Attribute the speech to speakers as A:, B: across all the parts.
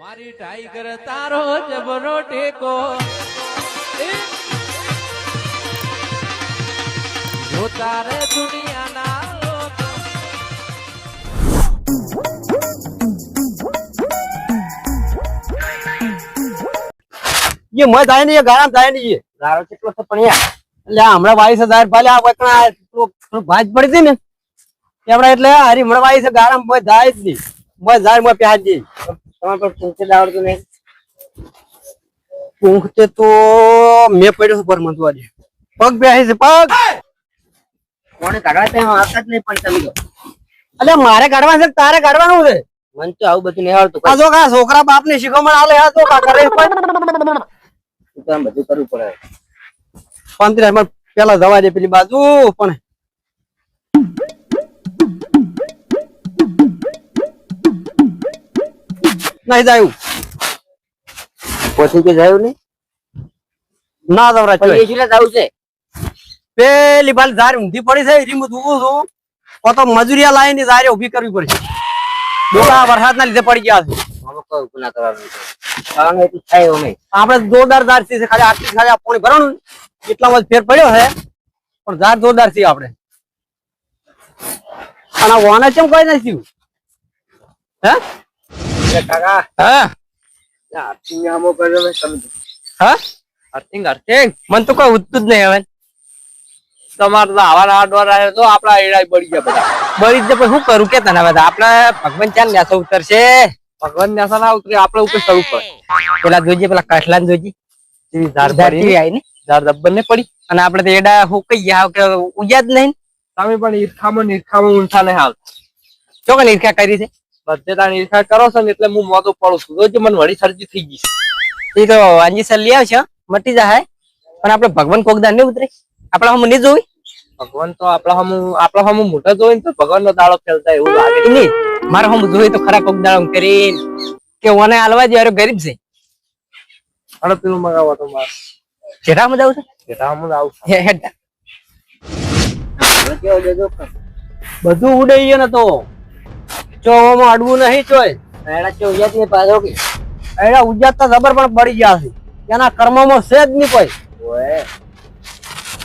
A: મારી ટાઈગર તારો જબરો ટેકો. જો તારે દુનિયાના
B: ये મત આય ને ગારામ થાય ને ये
C: ગારો કેટલો છે પણ યાર
B: એટલે હમણાં વાઈસ હજાર ભલે આ વકણા ભાજ પડી હતી ને. એમણે એટલે હરી હમણાં વાઈસ ગારામ ભાઈ જાય જ નહીં. મત જાય મત પ્યાજ જઈ
C: તમારે પર પૂંખતે આવડતું નહીં.
B: ઊંઘતે તો મેં પડ્યો છું પર મંતુ આજે પગ બેસી છે પગ!
C: કોને કાઢવા ત્યાં આવતા જ નહીં પણ તમે તો.
B: એટલે મારે કાઢવાનું છે તારે કાઢવાનું છે.
C: મન તો આવું બધું નહીં આવડતું
B: આ જો કા છોકરા બાપ ને શીખવણ આલે આ તો કા કરે પણ
C: કઈ બધું કરવું પડે.
B: પાંત્રીસમાં પેલા જવા દે પેલી બાજુ પણ નહીં જાયું.
C: પછી કે જાયું નહીં?
B: ના
C: દવરા
B: ચોય
C: એટલે જાવું છે?
B: પેલી બાલ ધાર ઊંધી પડી છે રીમ દુવું છું. ઓ તો મજૂરિયા લાઈને ધારે ઊભી કરવી પડશે. બોલા વરસાદ ના લીધે પડી ગયા છે.
C: એટલું
B: આપણે જોરદાર ધાર છે ખાલી આટલી ખાલી પાણી ભરવાનું. એટલામાં માં ફેર પડ્યો છે પણ ધાર જોરદાર છે આપણે. અને વાના ચમ કોઈ નથી હે?
C: એટલે કાકા
B: હા?
C: આરતી આમો કર્યો મેં તમે
B: હા? અર્થિંગ અર્થિંગ મન તો કોઈ ઉઠતું જ નહીં હવે. તમારે તો આવા આડવાર આવ્યો તો આપડા એડા બળી ગયા બધા. બળી જ શું કરું કે તને બધા આપડે ભગવાન ચાલ ન્યાસો ઉતરશે? ભગવાન ન્યાસા ના ઉતરે આપડે ઉપર પડે. પેલા જોઈજે પેલા કાઠલા એવી ધાર
C: આવી ને?
B: ધાર દબ્બર ને પડી. અને આપડે તો એડા હું કઈ ગયા કે ઉજ્યા જ નહીં
A: તમે પણ ઈર્ખામાં ઈર્ખામાં ઊંઠા નહીં હાલ.
B: જો ઈર્ખા કરી છે?
A: બધે તાણ કરો છો ને એટલે હું મોતો પડું છું. રોજ મને વળી શરદી થઈ ગઈ
B: એ તો વાંજી સર લઈ આવશે મટી જાય. પણ આપડે ભગવાન કોકદાર નહીં ઉતરે. આપડા હમ નહીં જોઈ
A: ભગવાન તો આપણા હમ આપણા હમ મોટા જોઈને તો ભગવાન નો દાડો ખેલતા એવું લાગે.
B: નહીં મારે હમ જોઈ તો ખરા કોકદાર કરી કે ઓને હાલવા દે અરે ગરીબ છે.
A: અરે પેલું મગાવો તો મારે.
B: જેઠામાં જાવ છે?
A: જેઠા હમું આવું
B: હે હેડ બધું ઉડાઈ ગયો ને તો. ચોવામાં અડવું નહીં ચોય
C: એડા ચો ઉજાત ને પાછો કે
B: એડા ઉજાત તો જબર પણ પડી ગયા છે. એના કર્મમાં છે જ નહીં કોઈ.
C: ઓય.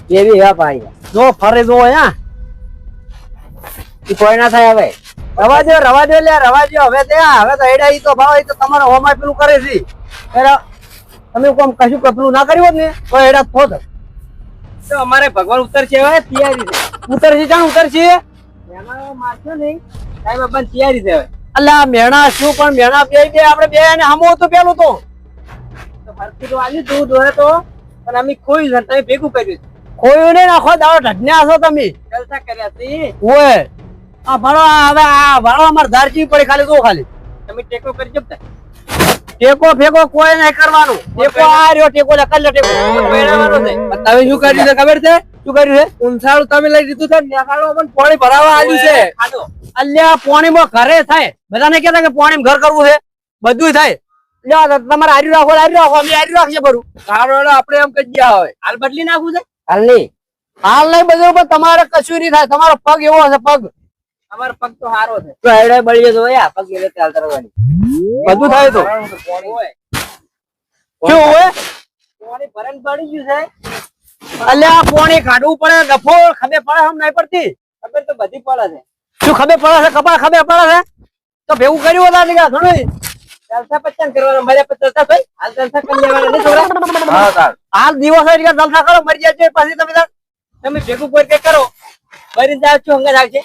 C: કેવી હે પાણી
B: જો ફરે જો હે
C: ઈ કોઈ ના થાય હવે.
B: રવા દો રવા દો લે રવા દો હવે તે હવે તો એડા ઈ તો ભાવ ઈ તો તમારો હોમાં પેલું કરે છે. એડા તમે કોમ કશું કપલું ના કર્યું હોત ને તો એડા થોત તો અમારે ભગવાન ઉતરશે હવે તૈયારી છે. ઉતરશે જાણ ઉતરશે.
C: એમાં મારશો નહીં. ટાઈમ બંધ તૈયારી છે
B: અલ્લા મેણા શું પણ મેણા બે બે આપણે બે ને હમો તો પેલું તો.
C: ફરતી તો આવ્યું તું જોયે તો. પણ અમે કોઈ તમે ભેગું કર્યું.
B: ખોયું નહીં નાખો દાડો ઢડન્યા છો તમે.
C: જલસા કર્યા છે
B: ઓય આ ભણો હવે આ ભણો અમારે ધારજી પડે ખાલી તો ખાલી?
C: તમે ટેકો કરી ને.
B: ટેકો ફેકો કોઈ નહીં કરવાનું. ટેકો આ રહ્યો ટેકો લે ટેકો તમે શું કર્યું છે ખબર છે? શું કર્યું છે?
A: ઊંચાળું તમે લઈ લીધું છે નેસાળું પણ પાણી ભરાવા આવ્યું છે.
B: અલ્યા પાણીમાં ઘરે થાય. બધાને કહેતા કે પાણી ઘર કરવું છે. બધું થાય. તમારે આર્યું રાખો રાખો અમે આર્યું રાખીએ
A: ભરું. હેડો આપણે એમ કહી ગયા હોય
C: હાલ બદલી નાખવું છે?
B: હાલ નહીં. હાલ નહીં બધું પણ તમારે કશું નહીં થાય. તમારો પગ એવો હશે પગ.
C: અમારો પગ તો છે. તો હેડે બળી જતો હોય પગ એટલે ચાલ તરવાની
B: બધું થાય તો. શું હોય.
C: પાણી ભરાઈને બળી ગયું છે.
B: અલ્યા પાણી કાઢવું પડે ગફો ખબર પડે હમ નહીં પડતી?
C: ખબર તો બધી પડે છે.
B: શું ખબર પડે છે? કપડા ખબર પડે છે? તો ભેગું કર્યું હતા ને ઘણું
C: જલસા પચાન કરવાના મજા પર જલસા ભાઈ હાલ જલસા કરી લેવાના નહીં છોકરા?
B: હાલ દિવસ હોય જલસા કરો મરી જાય પછી તમે
C: તમે ભેગું કોઈ કરો. મરી જાય છો હંગા આવશે.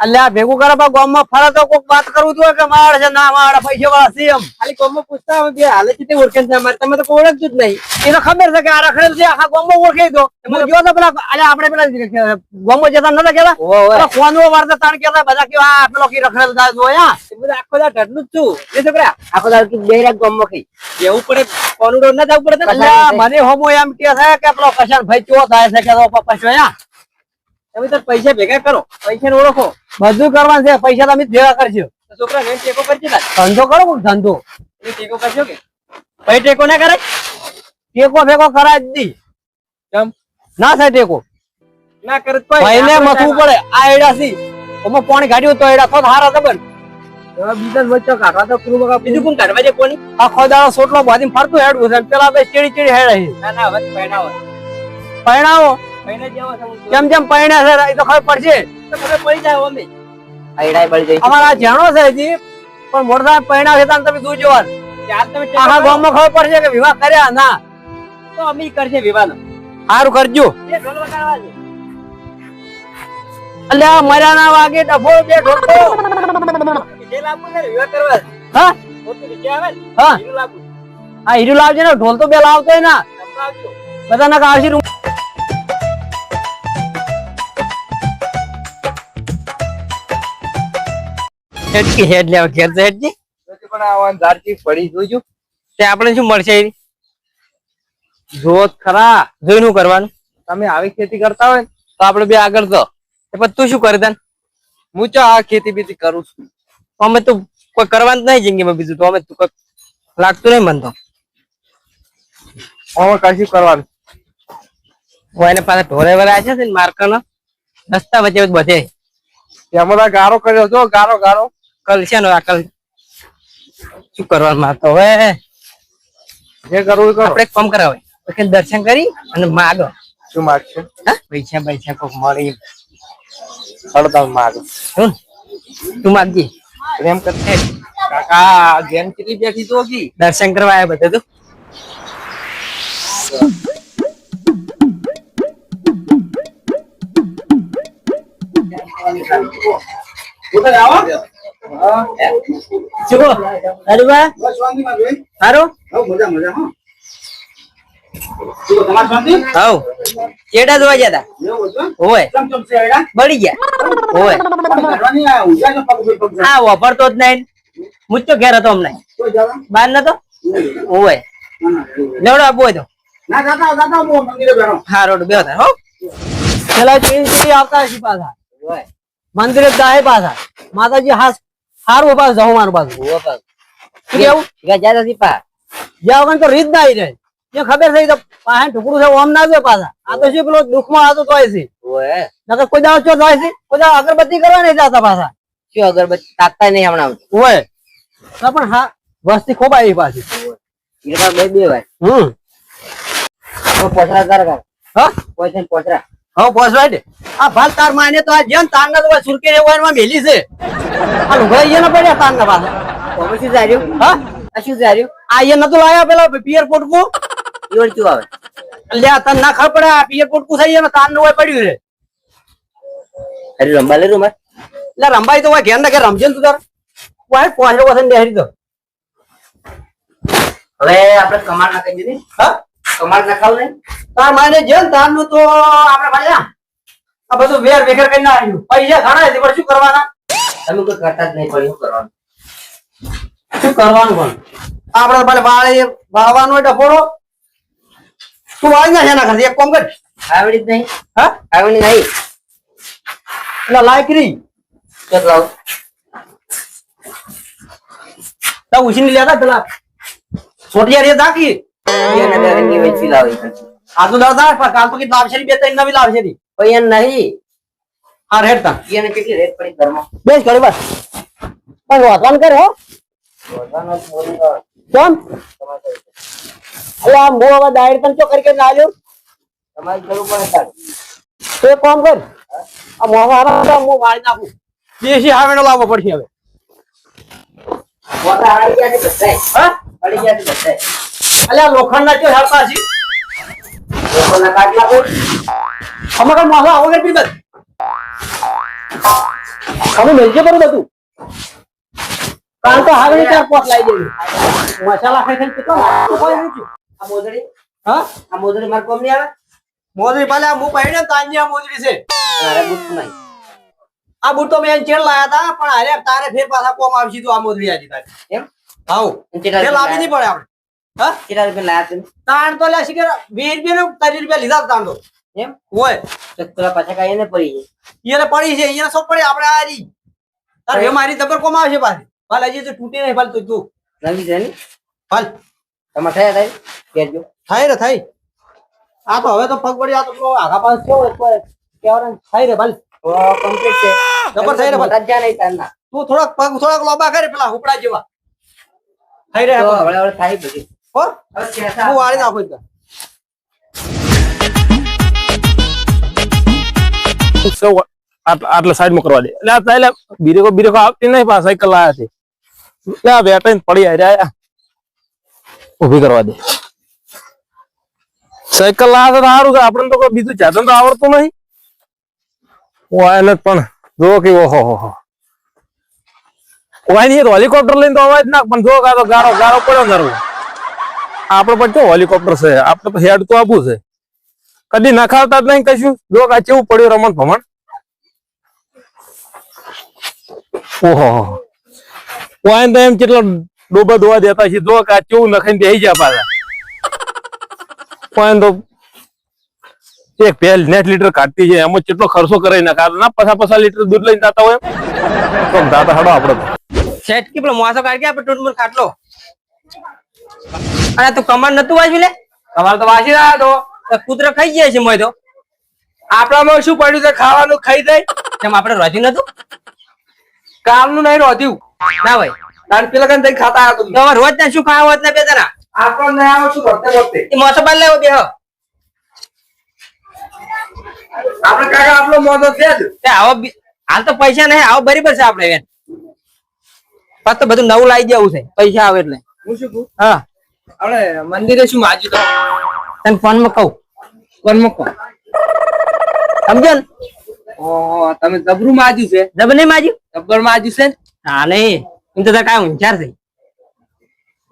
B: અલ્યા ભેગું કરે પણ ગામમાં ફરે તો કોઈક વાત કરવું તું કે મારે છે ના મારે પૈસા વાળા છે એમ.
C: ખાલી કોમમાં પૂછતા હોય હાલે છે તે ઓળખે છે અમારે. તમે તો કોઈ ઓળખતું જ નહીં.
B: એને ખબર છે કે આ રખડેલ છે આખા ગામમાં ઓળખી દો જો તો પેલા અલ્યા આપણે પેલા ગામમાં જતા નતા કેતા? ફોન વાર્તા તાણ કેતા બધા કે આ પેલો કી રખડેલ થાય
C: જો આખો દા ઢટલું જ છું. એ છોકરા આખો દા બે રાત ગોમમાં ખાઈ જવું પડે કોનું ના જવું પડે
B: મને હોમો એમ કે છે કે પેલો કશાન ભાઈ ચો થાય છે કે જોયા
C: તમે તો પૈસા ભેગા કરો પૈસા ઓળખો.
B: બધું કરવાનું છે પૈસા તમે ભેગા કરજો.
C: છોકરા ને ટેકો કરજો
B: ધંધો કરો કોક ધંધો?
C: ટેકો કરજો કે?
B: ભાઈ ટેકો ના કરાય? ટેકો ભેગો કરાય જ
A: કેમ?
B: ના થાય ટેકો.
C: ના કરે તો
B: ભાઈને મથવું પડે. આ એડા સી તો એડા તો હારા દબન
A: બીજા વચ્ચે કાઢવા તો બકા
C: બીજું કોણ કાઢવા છે કોની?
B: આ દાડો સોટલો બાંધીને ફરતું હેડ છે. પેલા બે ચીડી ચીડી હેડ છે.
C: ના હવે હું
B: કેમ કેમ પરણ્યા છે એ તો ખબર પડશે.
C: તો પડી જાય અમે આઈડાય બળી જાય
B: અમારા જાણો છે હજી પણ મોટા પરણ્યા છે તમે
C: દૂર જોવા?
B: આખા ગામમાં ખબર પડશે કે વિવાહ કર્યા ના.
C: તો અમે કરશે વિવાહ
B: સારું કરજો.
C: એ ઢોલ વગાડવા છે
B: અલ્યા મર્યા ના વાગે ડફો બે ઢોકો. હા? હા. હીરો લાવજે ને ઢોલ તો બે લાવતો ના. બધા ના કાશી રૂમ હેડકી હેડ લેવા ઘેર તો હેડજી
A: પણ આ ધારતી પડી જોજો
B: તે આપણે શું મળશે?
A: જોત ખરા.
B: જોઈ નું કરવાનું?
A: તમે આવી ખેતી કરતા હોય તો આપણે બે આગળ તો
B: તે પછી તું શું કરી તને?
A: હું ચો આ ખેતી બીતી કરું છું.
B: અમે તો કોઈ કરવાનું નહીં જિંદગીમાં બીજું તો અમે તું કંઈક લાગતું નહીં મન તો.
A: હવે કશું કરવાનું?
B: હું એને પાછા ઢોરે વરાય છે ને માર્કનો રસ્તા વચ્ચે બધે.
A: એમાં તો ગારો કર્યો છો ગારો ગારો.
B: કલ છે ને અકલ શું કરવાનું તો હવે?
A: જે કરવું કરો.
B: આપણે કામ કરાવે. પછી દર્શન કરી અને માગો.
A: શું માગશે
B: પૈસા પૈસા કોક મળી
A: હળદમ માગો.
B: શું તું માગજી.
A: પ્રેમ કરશે કાકા ગેમ કેટલી બેઠી તો કી
B: દર્શન કરવા આવ્યા બધા તું. શું હરીબા સારું હવ ચેડા જોવા ગયા તા? ઓય બળી ગયા. ઓય હા વાપરતો જ નહીં. મુજ તો ઘેર હતો હમણાં. બાર નતો? ઓય લેવડો આપવો હોય તો. હા રોડ બે હતા હો. પેલા ચીડી ચીડી આવતા હશે પાછા. મંદિરે જાય પાછા. માતાજી હાસ હારું પાછું જવું મારું શું કેવું? જ્યાં વગર તો રીત ના આવી જાય. ખબર થઈ તો પાસે ટુકડું છે ઓમ ના જોઈએ પાછા. આ તો શું પેલો દુઃખમાં આવતો તો છે. નકર કોઈ દાડો ચોથ હોય છે? કોઈ દાડો અગરબત્તી કરવા નહીં જતા પાછા.
C: શું અગરબત્તી? તાકતા નહીં હમણાં
B: હોય તો પણ હા વસ્તી ખૂબ આવી પાછી.
C: બે બે વાર
B: હમ.
C: પોસરા કર
B: હા?
C: પોસરા પોસરા
B: હવે પહોંચવાય ને. આ ભાલ તાર માને તો આ જેમ તાર ના સુરકી ને વાયરમાં મેલી છે. આ લુગડા અહીંયા ના પડ્યા તાર ના પાછા
C: તમે જાર્યું
B: હા?
C: આ શું જાર્યું
B: આ અહીંયા નતું લાયા પેલા પિયર પોટકું?
C: ઈવડ શું આવે?
B: લે તને ના ખબર પડે આ પિયર પોટકું થઈ ગયા તાનનું હોય પડ્યું છે.
C: અરે રંબા લેરું માર.
B: એટલે રંબાઈ તો ઘેર ના ઘેર રમજે ને તું તાર. વાય પહોંચલો વસન બેહરી તો
C: હવે આપણે કમાડ ના દીધી.
B: હા?
C: કમાડ નહીં.
B: તાર માને જેમ તારનું તો આપણે ભાઈ આ આ બધું વેર વેખર કરી નાખ્યું પૈસા ઘણા છે પણ શું કરવાના?
C: તમે કોઈ કરતા જ નહીં પડ્યું કરવાનું?
B: શું કરવાનું પણ? આપડે ભલે વાળે વાળવાનો હોય ડફોડો? તું વાળી ના એના ખાલી એક કોમ કર.
C: આવડી જ નહીં.
B: હા?
C: આવડી નહીં.
B: એટલે લાયક
C: રહી કેટલા
B: તા ઉછીની લેતા પેલા. છોટિયા રે દાખી
C: એને બે રંગી વેચી લાવી
B: આ તો દાદા પણ કાલ તો કે લાવશે બે ત્રણ નવી લાવશે ની.
C: કોઈ નહીં.
B: હા રેડતા
C: એને કેટલી રેટ પડી ઘરમાં?
B: બેસ કરી બસ. પણ વાતવાન કર હો. કોણ અલે આ મો હવે દાયર તને ચો કરી કરીને આલ્યો.
C: તમારી જરૂર પડે તારે.
B: તો કોમ કર. આ મોવા આરા હું વાળી નાખું. દેશી હાવેનો લાવવો પડશે હવે.
C: મોટા હાડી ગયા છે બધાય.
B: હા?
C: હાડી ગયા છે બધાય.
B: અલે આ લોખંડના કે હરતા છે
C: લોખંડ ના નાખો.
B: અમે કઈ મોસા વગર પી બસ અમે મેલજે કરું બધું. કારણ તો હવે ચાર પોટ લાવી દેવી મસાલા ખાઈ ખાઈ કેટલો.
C: આ મોજડી?
B: હા?
C: આ મોજડી માર કોમ નહીં આવે?
B: મોજડી પાલે આ હું પહેર્યો ને તાંજી આ મોજડી છે.
C: અરે બુટ નહીં.
B: આ બુટ તો મેં ચેડ લાયા હતા પણ અરે તારે ફેર પાછા કોમ આવશી તો આ મોજડી આજી તારે.
C: એમ?
B: હાઉ. ફેર લાવી નહીં પડે આપણે. હા?
C: કેટલા રૂપિયા લાયા તમે?
B: તાણ તો લે શીખે વીસ રૂપિયા ને ત્રીસ રૂપિયા લીધા તાંડો તાણ તો.
C: એમ?
B: હોય.
C: તો પેલા પાછા કાંઈ એને પડી જાય.
B: એને પડી છે એને સો પડે. આપણે આ તારે હવે? મારી દબર કોમ આવશે પાછી? હાલ હજી તો તૂટી નહીં ફાલ તું તું.
C: નવી છે ને
B: હાલ.
C: તમારે થયા થાય કેજો.
B: થાય રે થાય. આ તો હવે તો પગ પડી આ તો આગા પાસે કેવો કેવરન થાય રે ભાલ
C: કમ્પ્લીટ છે.
B: જબર થઈ રે ભલા.
D: રજા નહીં તારના.
B: તું થોડાક પગ થોડાક લોબા કરે પેલા હુપડા જેવા. થઈ રે
D: હવે હવે થાય બધી
B: હો. હું. વાળી નાખું
A: સૌ આટલા આટલા સાઈડમાં કરવા દે. એટલે આ તાલે બીરેકો બીરેકો આવતી નહીં પણ સાયકલ લાયા છે. એટલે આ બેઠા પડી આયા. ઊભી કરવા દે. સાયકલ લાયા તો સારું છે આપણે તો કોઈ બીજું જાતન તો આવડતું નહીં. વાયલ પણ જો કે, ઓહો, હો હો. વાય નહીં તો હેલિકોપ્ટર લઈને તો અવાજ ના પણ જો કા તો ગારો ગારો પડ્યો ગારો આપણે પણ જો હેલિકોપ્ટર છે? આપણે તો હેડ તો આપવું છે. કદી નખાવતા જ નહીં કશું. જો આ કેવું પડ્યું રમણ ભમણ? ઓહો. એમ કેટલો ડોબા ધોવા દેતા છે જો આ કેવું નખાઈને બેસી જાય પાછા. તો એક પેલ નેટ લીટર કાઢતી છે. એમાં કેટલો ખર્ચો કરાઈ નાખા. ના પછા પછા લીટર દૂધ લઈને જતા હોય તો દાતા હડો આપડે.
D: શેઠ કે પેલો મોસો કાઢ કે આપણે ટૂંટમૂળ ખાટલો? અરે તું કમર નતું વાંચ્યું લે.
A: કમર તો વાંચી રહ્યા તો
D: કૂતરો ખાઈ જાય છે મોય તો.
A: આપણામાં શું પડ્યું છે? ખાવાનું ખાઈ જાય?
D: તેમ આપણે રોધ્યું નતું?
A: કાલનું નહીં રોધ્યું.
D: ના ભાઈ.
A: તાર પેલા કઈ ખાતા આવ્યા
D: તો રોજ ને શું ખાવા હોત ને બે જણા?
A: આપણો નહીં આવે શું કરતે કરતે
D: એ મોસો બાર લેવો બે
A: આપણે કાકા આપણો મોઢો છે જ.
D: તે આવો હાલ તો પૈસા નહીં આવો બરાબર છે આપણે બેન. પાછું તો બધું નવું લાવી દેવું છે. પૈસા આવે એટલે.
A: હું શું કહું?
D: હા.
A: આપણે મંદિરે શું માજ્યું તો?
D: તને ફોનમાં કહું?
A: ફોનમાં કહું?
D: સમજો ને?
A: ઓહો તમે જબરું માજ્યું છે?
D: જબર નહીં માજ્યું
A: જબર માજ્યું છે?
D: હા નહીં. એમ તો કાંઈ ઊંચાર છે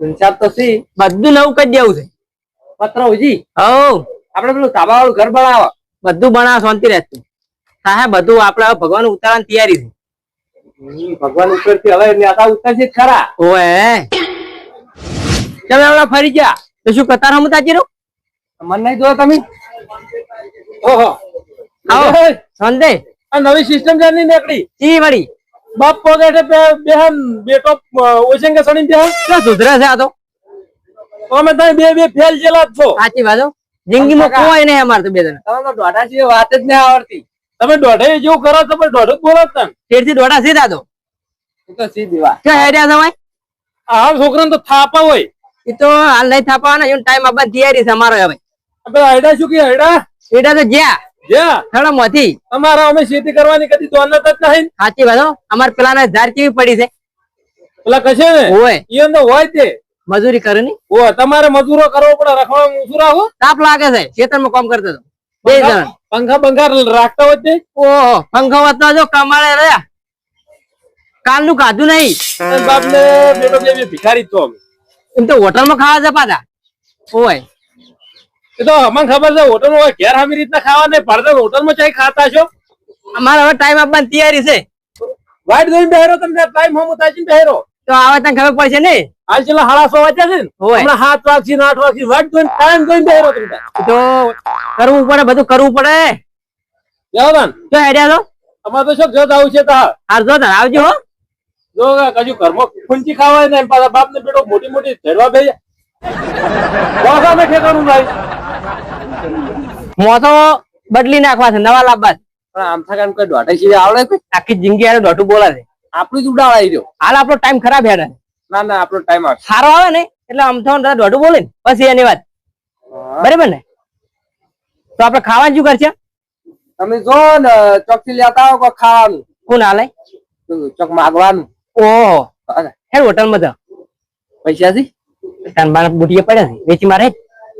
A: ઊંચાર તો સી.
D: બધું નવું કરી દેવું છે.
A: પત્ર ઉજી.
D: હવ
A: આપણે પેલું ધાબા વાળું ઘર બનાવો.
D: બધું બનાવ શાંતિ રહેતું સાહેબ બધું આપણે ભગવાન ઉતારવાની તૈયારી છે.
A: ભગવાન ઉપરથી હવે નેતા ઉતરશે ખરા.
D: ઓએ તમે હમણાં ફરી ગયા. તો શું કતાર હમ તાજી રહું
A: મન નહીં જોયો તમે? ઓહો.
D: આવો. સંદે
A: આ નવી સિસ્ટમ જાની નીકળી.
D: ચી વળી.
A: બાપ પોગેટે બેહન બેટો ઓજંગે સણી બેહન.
D: શું સુધરે છે આ તો?
A: તમે તમે બે બે ફેલ જેલા છો.
D: સાચી વાત જિંદગી
A: માં.
D: કોઈ નહીં અમારે તો બે જણ.
A: તમે તો દોઢા છે વાત જ નહીં આવડતી. તમે દોઢે જેવું કરો છો પણ દોઢું બોલો જ તમે.
D: તેરથી દોઢા સીધા તો
A: તો સીધી વાત
D: કે હેડ્યા સમય
A: આ છોકરાને તો થાપા હોય.
D: એ તો હાલ નહીં થાપવાના એનો ટાઈમ આપવાની તૈયારી છે અમારો હવે.
A: હૈડા શું કે હૈડા
D: એટા તો જ્યાં.
A: જ્યાં?
D: થડમમાંથી
A: અમારા અમે ખેતી કરવાની કદી દોનત જ નહીં
D: સાચી વાત હો. અમારે પેલા ધાર કેવી પડી છે?
A: પેલા કશે ને?
D: ઓય.
A: ઈ તો હોય તે.
D: મજૂરી કરે ની
A: ઓ તમારે મજૂરો કરવો પડે રખવા શું રાખો.
D: તાપ લાગે છે. ખેતરમાં કામ કરતો હતો બે જણ.
A: પંખા પંખા રાખતા હોય તે?
D: પંખો વાતનો જો કમાડે રહ્યા. ખાધું નહીં.
A: બાપ ને બેટો બે બે ભિખારી તો અમે.
D: એમ તો હોટલમાં ખાવા છે પાછા. ઓય.
A: એ તો અમને ખબર છે હોટલમાં ઘેર આવી રીતના ખાવા નહીં પડતા હોટલમાં ચાઈ ખાતા છો?
D: અમારે હવે ટાઈમ આપવાની તૈયારી છે.
A: વાઈટ જોઈને બેહરો તમને ટાઈમ હોમ તાચીને બેહરો.
D: તો આવે તને ખબર પડશે ને
A: હાલ છેલ્લા સાડા સો વાગ્યા છે ને. હમણાં સાત વાગશી આઠ વાગથી વાઈટ જોઈને ટાઈમ જોઈને બેહરો તમને
D: તો કરવું પડે બધું કરવું પડે.
A: જાઓ તાન.
D: જો હેડ્યા તો.
A: અમારે તો શું જત આવું છે તા
D: હાર જો તાર આવજો હો.
A: જો કજુ ઘરમાં ખૂંચી ખાવાય ને પાછા બાપ ને બેટો મોટી મોટી ધેડવા બે વાસા મેં ઠેકાણું ભાઈ.
D: મોસો બદલી નાખવા છે નવા લાવવા.
A: પણ આમ થા કઈ દોઢે આવડે
D: આખી જિંદગી હારે દોઢું બોલા છે
A: આપણું જ ઉડાવાઈ રહ્યો
D: હાલ આપણો ટાઈમ ખરાબ હેડે.
A: ના ના આપણો ટાઈમ આવે
D: સારો આવે ને એટલે આમ તો દોઢું બોલે ને પછી એની વાત. બરાબર ને? તો આપણે ખાવાનું શું કરશે?
A: તમે જો ને ચોકથી લેતા આવો ખાવાનું.
D: કોણ હાલે?
A: ચોક માગવાનું?
D: ઓહો. હેડ હોટલ હોટલમાં તો
A: પૈસા થી
D: તાન બાર બુટીએ પડ્યા છે વેચી મારે.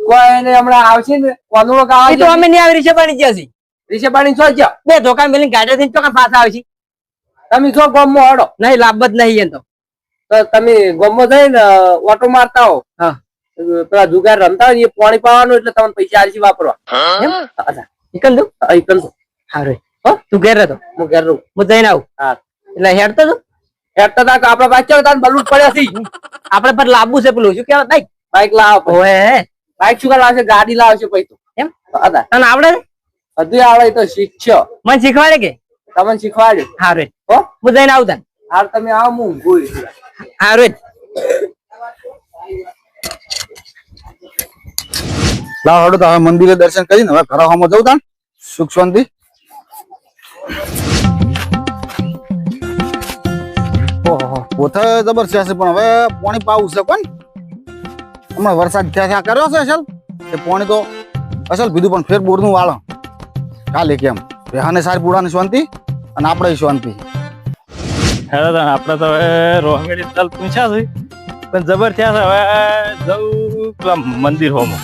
A: કોઈ ને હમણાં આવશે ને કોનું
D: એ તો અમે નહીં આવી રીશે બની જશે
A: રીસે પાણી છો જ
D: બે ધોકા મેલી ગાડી થઈને ચોકા પાછા આવશે.
A: તમે જો ગોમમાં હડો.
D: નહીં લાભ જ નહીં એમ તો.
A: તો તમે ગોમમાં જઈને ઓટો મારતા હો.
D: હા.
A: પેલા જુગાર રમતા હોય એ પાણી પાવાનું એટલે તમને પૈસા આલસી વાપરવા.
D: એમ?
A: અચ્છા
D: નીકળ દઉં
A: હા.
D: હો? તું ઘેર રહેતો.
A: હું ઘેર રહું.
D: હું જઈને આવું.
A: હા.
D: એટલે હેડતો તું?
A: હેડતા તા કે આપડા બાઈક ચાલતા બલૂન પડ્યા છે.
D: આપડે પર લાવવું છે પેલું. શું કેવાય બાઈક?
A: બાઈક લાવો
D: ઓએ
A: બાઈક શું લાવશે ગાડી લાવશે પછી
D: એમ?
A: હતા
D: તને આવડે
A: હજુ આવડે તો શીખશો
D: મને શીખવાડે કે?
A: તમને શીખવાડે?
D: હારે
A: હો?
D: હું જઈને આવું તને.
A: હાલ તમે આવો હું ઊંઘું
D: હારે
E: લાવ હડો તો હવે મંદિરે દર્શન કરીને હવે ઘર જવું તાન સુખ શાંતિ. પોથે જબરજસ્ત છે પણ હવે પાણી પાવું છે કોણ? હમણાં વરસાદ ક્યાં ક્યાં કર્યો છે અસલ? એ પાણી તો અસલ કીધું પણ ફેર બોરનું વાળો. ચાલે કેમ? રેહાને સારી પૂડાની શાંતિ અને આપણે શાંતિ.
A: હેડો તને આપણે તો હવે રોહંગડી તલ પૂછ્યા છે. પણ જબર થયા છે હવે જવું પેલા મંદિર હોમાં.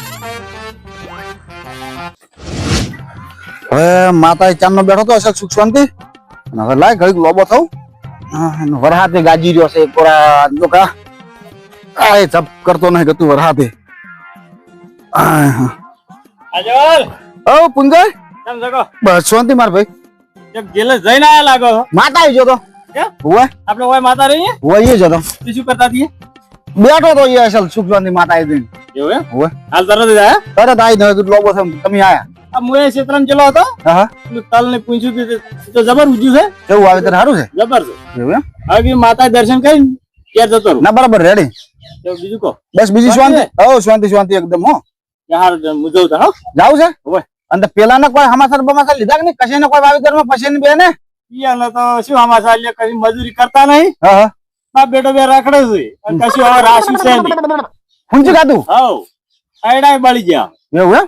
E: હવે માતા ચાંદનો બેઠો તો અસલ સુખ શાંતિ. અને હવે લાય ઘડીક લોબો થવું વરહાતે ગાજી રહ્યો છે કોરા જો કા આ જપ કરતો નહીં કે તું વરહાતે
A: આજલ
E: ઓ પુંજય!
A: કેમ જગો
E: બસ શાંતિ માર ભાઈ.
A: એક જેલે જઈને આયા લાગો
E: માતા આવી જતો? હોય
A: આપણે હોય માતા રહી
E: હોય જતો
A: શું કરતા છીએ
E: બેઠો તો એ અસલ સુખ શાંતિ માતા આવી જઈને
A: એવું એમ?
E: હોય
A: હાલ તરત જ આયા?
E: તરત આવી ને તું લોબો તમે આયા.
A: આ મુએ ક્ષેત્રમાં ચલો હતો?
E: હા
A: તલ ને પૂછ્યું તે તો જબર ઉજ્યું છે?
E: કેવું આવે ત્યારે સારું છે?
A: જબર છે.
E: એવું એમ?
A: હવે માતા દર્શન કરીને ઘેર જતો
E: ના બરાબર રેડી
A: બીજું કહો.
E: બસ બીજી
A: શાંતિ.
E: હો શાંતિ શાંતિ એકદમ હો.
A: યાર હાર મુજવતા હો
E: જાવ છે?
A: ઓય
E: અને પેલા ને કોઈ હમાસર બમાસર લીધા કે નહીં? કશે ને કોઈ વાવેતરમાં પછી બે ને
A: ઈયાને તો શું હમાસર લે કઈ મજૂરી કરતા નહીં?
E: હા હા.
A: આ બેટો બે રાખડે છે. અને કશું હવે રાશિ છે નહીં.
E: ફૂંચી ખાધું?
A: હો આયડા બળી ગયા.
E: એવું એમ?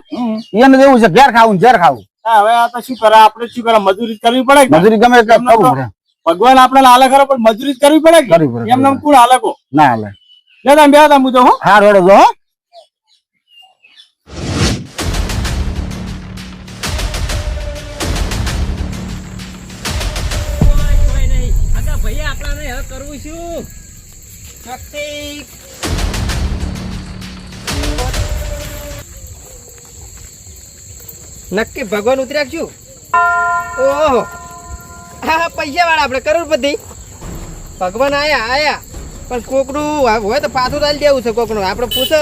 E: એને જેવું છે ઘેર ખાવું ઘેર ખાવું.
A: હા, હવે આ તો શું કરે? આપણે શું કરે? મજૂરી કરવી પડે
E: મજૂરી ગમે એટલે કરવું પડે.
A: ભગવાન આપણે હાલે ખરો પણ મજૂરી કરવી પડે
E: કરવી પડે,
A: એમને કોણ હાલે
E: ના હાલે.
A: લે તમે બે હતા મુજો હો.
E: હા રોડો જો હો.
B: કોઈ નહીં ભાઈ આપણાને હવે કરવું શું શક્તિ નક્કી ભગવાન ઉતર્યા છું? ઓહો. હા પૈસા વાળા આપણે કરોડપતિ. ભગવાન આયા આયા. પણ કોકનું હોય તો પાછું ચાલી દેવું છે કોકનું. આપણે પૂછે,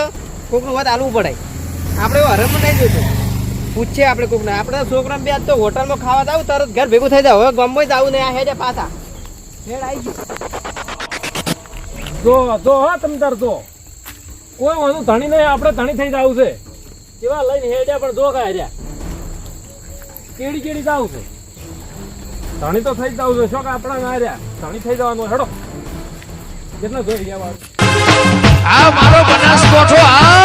B: કોકનું તો હાલવું પડે. આપણે એવું હરમ નહીં જોઈતું પૂછીએ આપણે કોકને. આપણે છોકરાને બે તો હોટલમાં ખાવા જાવ તરત ઘર ભેગું થઈ જાય હવે ગમે જ આવું ને આ હેડે પાછા. હેડ આવી ગયું.
A: જો જો, હા તમ તાર જો. કોઈ વાંધો ધણી નહીં, આપણે ધણી થઈ જવું છે. કેવા લઈને હેડ્યા પણ જો કાંઈ રહ્યા. કેડી કેડી જવું છે? ધણી તો થઈ જવું છે. શું કે આપણા ના રહ્યા. ધણી થઈ જવાનું હેડો. કેટલા જોઈ ગયા
F: આ મારો બનાસકોઠો આ